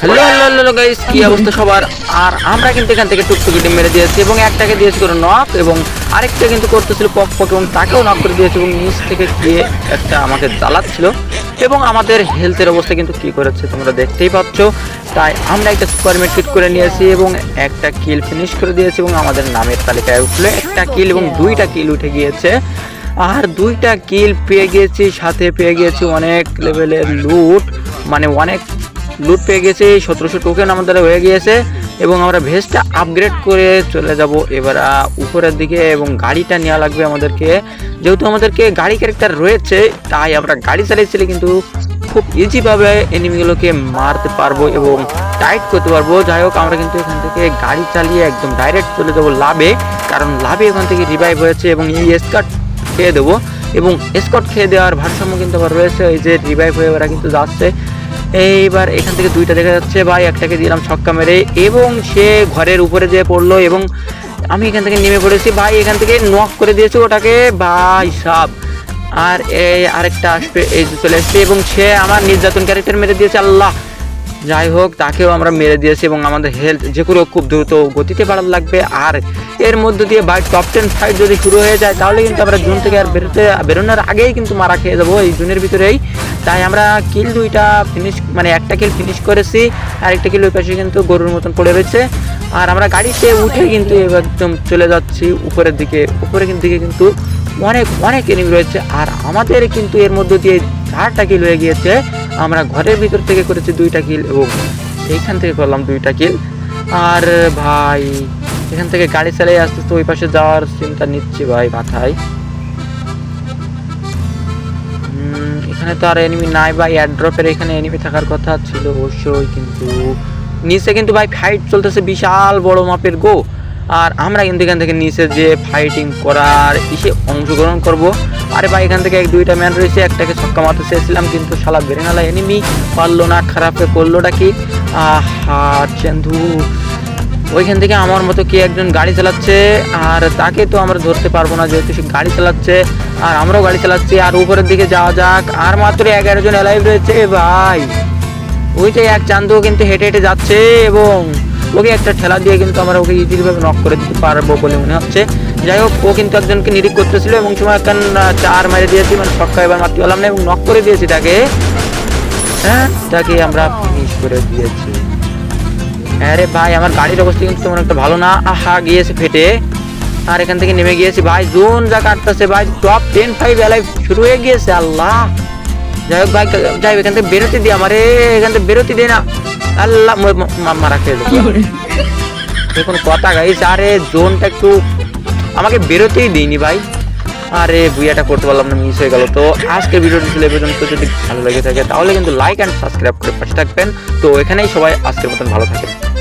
Hello hello hello guys কি অবস্থা সবার? আর আমরা কিন্তু এখান থেকে টুকটুকিটি মেরে দিয়েছি এবং একটাকে দিয়েছি করে নক এবং আরেকটা কিন্তু করতেছিল পক পক এবং তাকেও নক করে দিয়েছি এবং নিচ থেকে গিয়ে একটা আমাকে জ্বালাচ্ছিল। এবং আমাদের হেলথের অবস্থা কিন্তু কি করেছে তোমরা দেখতেই পাচ্ছ। তাই আমরা একটা সুপার মেট্রিক করে নিয়েছি এবং একটা কিল ফিনিশ করে দিয়েছি এবং আমাদের নামের তালিকায় উঠল একটা কিল এবং দুইটা কিল উঠে গিয়েছে। আর দুইটা কিল পেয়ে গিয়েছি সাথে পেয়ে গিয়েছি অনেক লেভেলের লুট মানে অনেক লুট পেয়ে গেছি, সতেরোশো টোকেন আমাদের হয়ে গিয়েছে এবং আমরা ভেসটা আপগ্রেড করে চলে যাব এবার উপরের দিকে এবং গাড়িটা নেওয়া লাগবে আমাদেরকে। যেহেতু আমাদেরকে গাড়ি ক্যারেক্টার রয়েছে, তাই আমরা গাড়ি চালিয়েছিলে কিন্তু খুব ইজিভাবে এনিমিগুলোকে মারতে পারব এবং টাইট করতে পারব। যাই হোক, আমরা কিন্তু এখান থেকে গাড়ি চালিয়ে একদম ডাইরেক্ট চলে যাব লাভে, কারণ লাভে এখান থেকে রিভাইভ হয়েছে এবং এই স্কার্ট খেয়ে দেবো এবং স্কট খেয়ে দেওয়ার ভারসাম্য কিন্তু আবার রয়েছে ওই যে রিভাইভ হয়ে ওরা কিন্তু যাচ্ছে। এইবার এখান থেকে দুইটা দেখা যাচ্ছে। ভাই, একটাকে দিলাম ছক্কা মেরে এবং সে ঘরের উপরে যেয়ে পড়ল এবং আমি এখান থেকে নেমে পড়েছি। ভাই, এখান থেকে নক করে দিয়েছি ওটাকে। ভাই, সাপ। আর এই আরেকটা আসবে, এই যে চলে আসছে এবং সে আমার নির্যাতন ক্যারেক্টার মেরে দিয়েছে, আল্লাহ। যাই হোক, তাকেও আমরা মেরে দিয়েছি এবং আমাদের হেলথ যে করে খুব দ্রুত গতিতে বাড়ানো লাগবে। আর এর মধ্যে দিয়ে বাই টপ টেন ফাইট যদি শুরু হয়ে যায়, তাহলে কিন্তু আমরা জুন থেকে আর বেরোতে বেরোনোর আগেই কিন্তু মারা খেয়ে যাব। এই জুনের ভিতরেই তাই আমরা কিল দুইটা ফিনিশ মানে একটা কিল ফিনিশ করেছি আর একটা কিল ওই পাশে কিন্তু গরুর মতন পড়ে রয়েছে। আর আমরা গাড়িতে উঠে কিন্তু একদম চলে যাচ্ছি উপরের দিকে। উপরের দিকে কিন্তু অনেক অনেক এনিমি রয়েছে। আর আমাদের কিন্তু এর মধ্যে দিয়ে চারটা কিল হয়ে গিয়েছে। আমরা ঘরের ভিতর থেকে করেছি দুইটা কিল এবং এইখান থেকে করলাম দুইটা কিল আর ভাই, এখান থেকে গাড়ি চালিয়ে আসতে তো ওই পাশে যাওয়ার চিন্তা নিচ্ছি ভাই, মাথায়। এখানে তো আর এনিমি নাই ভাই এয়ারড্রপের এখানে এনিমি থাকার কথা ছিল অবশ্যই, কিন্তু নিচে কিন্তু ভাই ফাইট চলতেছে বিশাল বড় মাপের, গো। আর আমরা কিন্তু এখান থেকে নিচে যে ফাইটিং করার ইসে অংশগ্রহণ করব। আরে ভাই, এখান থেকে এক, দুইটা ম্যান রয়েছে, একটাকে ছক্কা মারতে চেয়েছিলাম, কিন্তু শালা বেরেনালা এনিমি পারল না, খারাপে করলোটা কি? আহা, চেন্দু। ওইখান থেকে আমার মতো কি একজন গাড়ি চালাচ্ছে, আর তাকে তো আমরা ধরতে পারব না যেহেতু সে গাড়ি চালাচ্ছে, আর আমরাও গাড়ি চালাচ্ছি। আর উপরের দিকে যাওয়া যাক, আর মাত্র এগারো জন অ্যালাইভ রয়েছে। ভাই, ওই যে এক চান্দু কিন্তু হেঁটে হেঁটে যাচ্ছে এবং ওকে একটা ঠেলা দিয়ে কিন্তু আমরা ওকে ইজিভাবে নক করে দিতে পারব বলে মনে হচ্ছে। যাই হোক, ও কিন্তু একজনকে নিরিখ করতেছিল এবং সময় একখান চার মেরে দিয়েছি মানে ছক্কা এবার মারতে পারলাম না এবং নক করে দিয়েছি তাকে। হ্যাঁ তাকে আমরা ফিনিশ করে দিয়েছি। আরে ভাই আমার গাড়ির অবস্থা কিন্তু তেমন একটা ভালো না। আহা গিয়েছে ফেটে। আর এখান থেকে নেমে গিয়েছি। ভাই জোন যা কাটতেছে ভাই টপ টেন ফাইভ এলাই শুরু হয়ে গিয়েছে আল্লাহ। যাই হোক ভাই যাই এখান থেকে বেরোতে দি আমারে এখান থেকে বেরোতে দে না। আল্লাহ মারা খেয়ে দেখুন কথা গাইছে আরে জোনটা একটু আমাকে বেরোতেই দিইনি ভাই। আরে বুইয়াটা করতে পারলাম না মিস হয়ে গেল। তো আজকের ভিডিওটি ছিল এ পর্যন্ত। যদি ভালো লেগে থাকে, তাহলে কিন্তু লাইক অ্যান্ড সাবস্ক্রাইব করে পাশে থাকবেন। তো এখানেই সবাই আজকের মতন ভালো থাকেন।